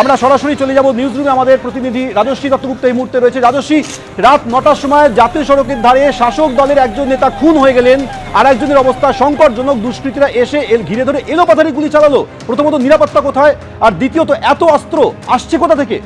আমরা সরাসরি চলে যাব নিউজ রুমে আমাদের প্রতিনিধি রাজস্বী দত্তগুপ্ত এই মুহূর্তে রয়েছে। রাজস্বী রাত নটার সময় জাতীয় সড়কের ধারে শাসক দলের একজন নেতা খুন হয়ে গেলেন। আর একজনের অবস্থা সংকটজনক। দুষ্কৃতীরা এসে এল ঘিরে ধরে এলোপাথারি গুলি চালালো। প্রথমত নিরাপত্তা কোথায়? আর দ্বিতীয়ত, এত অস্ত্র আসছে কোথা থেকে?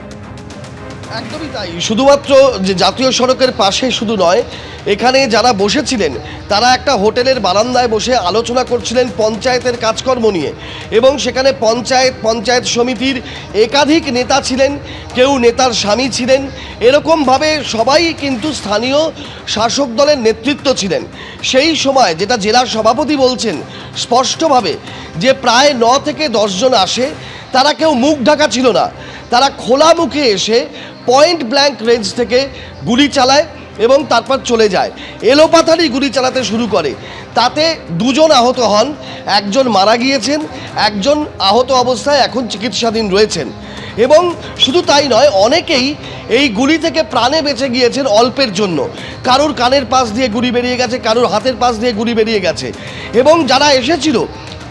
একদমই তাই। শুধুমাত্র যে জাতীয় সড়কের পাশে শুধু নয়, এখানে যারা বসেছিলেন, তারা একটা হোটেলের বারান্দায় বসে আলোচনা করছিলেন পঞ্চায়েতের কাজকর্ম নিয়ে। এবং সেখানে পঞ্চায়েত পঞ্চায়েত সমিতির একাধিক নেতা ছিলেন, কেউ নেতার স্বামী ছিলেন। এরকমভাবে সবাই কিন্তু স্থানীয় শাসক দলের নেতৃত্ব ছিলেন। সেই সময় যেটা জেলার সভাপতি বলছেন, স্পষ্টভাবে যে প্রায় ন থেকে দশজন আসে, তারা কেউ মুখ ঢাকা ছিল না। তারা খোলা মুখে এসে পয়েন্ট ব্ল্যাঙ্ক রেঞ্জ থেকে গুলি চালায় এবং তারপর চলে যায়। এলোপাথারি গুলি চালাতে শুরু করে। তাতে দুজন আহত হন, একজন মারা গিয়েছেন, একজন আহত অবস্থায় এখন চিকিৎসাধীন রয়েছেন। এবং শুধু তাই নয়, অনেকেই এই গুলি থেকে প্রাণে বেঁচে গিয়েছেন অল্পের জন্য। কারোর কানের পাশ দিয়ে গুলি বেরিয়ে গেছে, কারোর হাতের পাশ দিয়ে গুলি বেরিয়ে গেছে। এবং যারা এসেছিল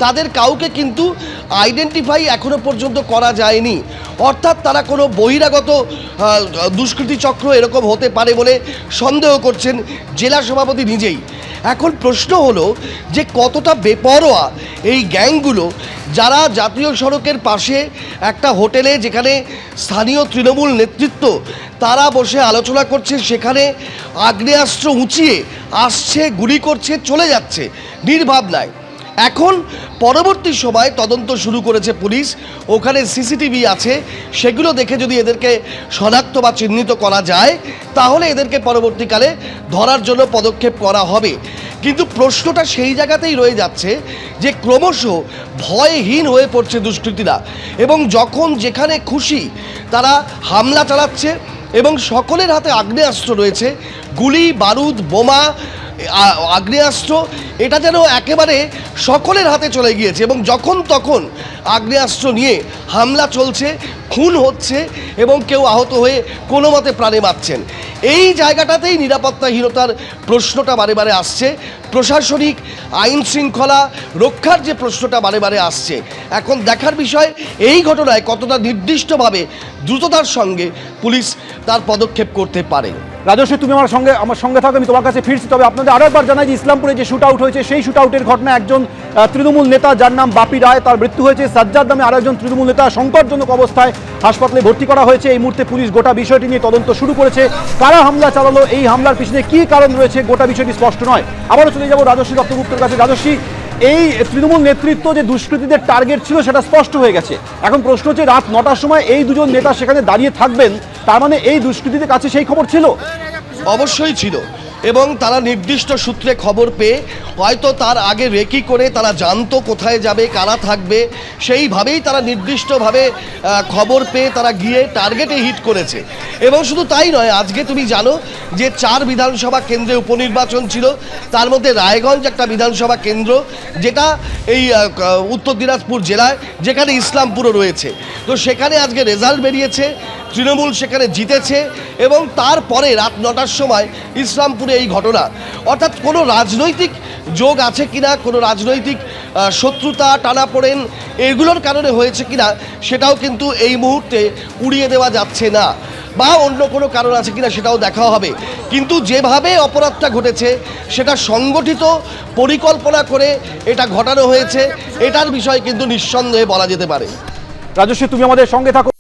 তাদের কাউকে কিন্তু আইডেন্টিফাই এখনও পর্যন্ত করা যায়নি। অর্থাৎ তারা কোনো বহিরাগত দুষ্কৃতী চক্র এরকম হতে পারে বলে সন্দেহ করছেন জেলা সভাপতি নিজেই। এখন প্রশ্ন হলো যে কতটা বেপরোয়া এই গ্যাংগুলো যারা জাতীয় সড়কের পাশে একটা হোটেলে যেখানে স্থানীয় তৃণমূল নেতৃত্ব তারা বসে আলোচনা করছে, সেখানে আগ্নেয়াস্ত্র উঁচিয়ে আসছে, গুলি করছে, চলে যাচ্ছে নির্ভাবনায়। এখন পরবর্তী সময় তদন্ত শুরু করেছে পুলিশ। ওখানে সিসিটিভি আছে। সেগুলো দেখে যদি এদেরকে শনাক্ত বা চিহ্নিত করা যায়, তাহলে এদেরকে পরবর্তীকালে ধরার জন্য পদক্ষেপ করা হবে। কিন্তু প্রশ্নটা সেই জায়গাতেই রয়ে যাচ্ছে যে ক্রমশ ভয়হীন হয়ে পড়ছে দুষ্কৃতীরা এবং যখন যেখানে খুশি তারা হামলা চালাচ্ছে এবং সকলের হাতে আগ্নেয়াস্ত্র রয়েছে, গুলি, বারুদ, বোমা আগ্নেয়াস্ত্র, এটা যেন একেবারে সকলের হাতে চলে গিয়েছে এবং যখন তখন আগ্নেয়াস্ত্র নিয়ে হামলা চলছে, খুন হচ্ছে এবং কেউ আহত হয়ে কোনো মতে প্রাণে বাঁচছেন এই জায়গাটাতেই নিরাপত্তাহীনতার প্রশ্নটা বারে বারে আসছে। প্রশাসনিক আইন শৃঙ্খলা রক্ষার যে প্রশ্নটা বারে বারে আসছে, এখন দেখার বিষয় এই ঘটনায় কতটা নির্দিষ্টভাবে দ্রুততার সঙ্গে পুলিশ তার পদক্ষেপ করতে পারে। রাজস্বী তুমি আমার সঙ্গে আমার সঙ্গে থাকো, আমি তোমার কাছে ফিরছি। তবে আপনাদের আরও একবার জানাই যে ইসলামপুরে যে শুট আউট হয়েছে, সেই শুট আউটের ঘটনা একজন তৃণমূল নেতা যার নাম বাপি রায়, তার মৃত্যু হয়েছে। সাজ্জাদ নামে আরও একজন তৃণমূল নেতা সংকটজনক অবস্থায় হাসপাতালে ভর্তি করা হয়েছে। এই মুহূর্তে পুলিশ গোটা বিষয়টি নিয়ে তদন্ত শুরু করেছে। কারা হামলা চালালো, এই হামলার পিছনে কী কারণ রয়েছে, গোটা বিষয়টি স্পষ্ট নয়। আবারও চলে যাব রাজস্বী দত্তগুপ্তের কাছে। রাজস্বী এই তৃণমূল নেতৃত্ব যে দুষ্কৃতীদের টার্গেট ছিল সেটা স্পষ্ট হয়ে গেছে। এখন প্রশ্ন হচ্ছে, রাত নটার সময় এই দুজন নেতা সেখানে দাঁড়িয়ে থাকবেন, তার মানে এই দুষ্কৃতীদের কাছে সেই খবর ছিল? অবশ্যই ছিল। এবং তারা নির্দিষ্ট সূত্রে খবর পেয়ে হয়তো তার আগে রেকি করে তারা জানতো কোথায় যাবে, কারা থাকবে। সেইভাবেই তারা নির্দিষ্টভাবে খবর পেয়ে তারা গিয়ে টার্গেটে হিট করেছে। এবং শুধু তাই নয়, আজকে তুমি জানো যে চার বিধানসভা কেন্দ্রে উপনির্বাচন ছিল। তার মধ্যে রায়গঞ্জ একটা বিধানসভা কেন্দ্র, যেটা এই উত্তর দিনাজপুর জেলায়, যেখানে ইসলামপুরও রয়েছে। তো সেখানে আজকে রেজাল্ট বেরিয়েছে। তৃণমূল সেখানে জিতেছে এবং তারপরে রাত নটার সময় ইসলামপুরে এই ঘটনা। অর্থাৎ কোনো রাজনৈতিক যোগ আছে কিনা, কোনো রাজনৈতিক শত্রুতা টানাপোড়েন এগুলোর কারণে হয়েছে কিনা সেটাও কিন্তু এই মুহূর্তে উড়িয়ে দেওয়া যাচ্ছে না বা অন্য কোনো কারণ আছে কিনা সেটাও দেখা হবে। কিন্তু যেভাবে অপরাধটা ঘটেছে, সেটা সংগঠিত পরিকল্পনা করে এটা ঘটানো হয়েছে, এটার বিষয় কিন্তু নিঃসন্দেহে বলা যেতে পারে। রাজস্বী তুমি আমাদের সঙ্গে থাকো।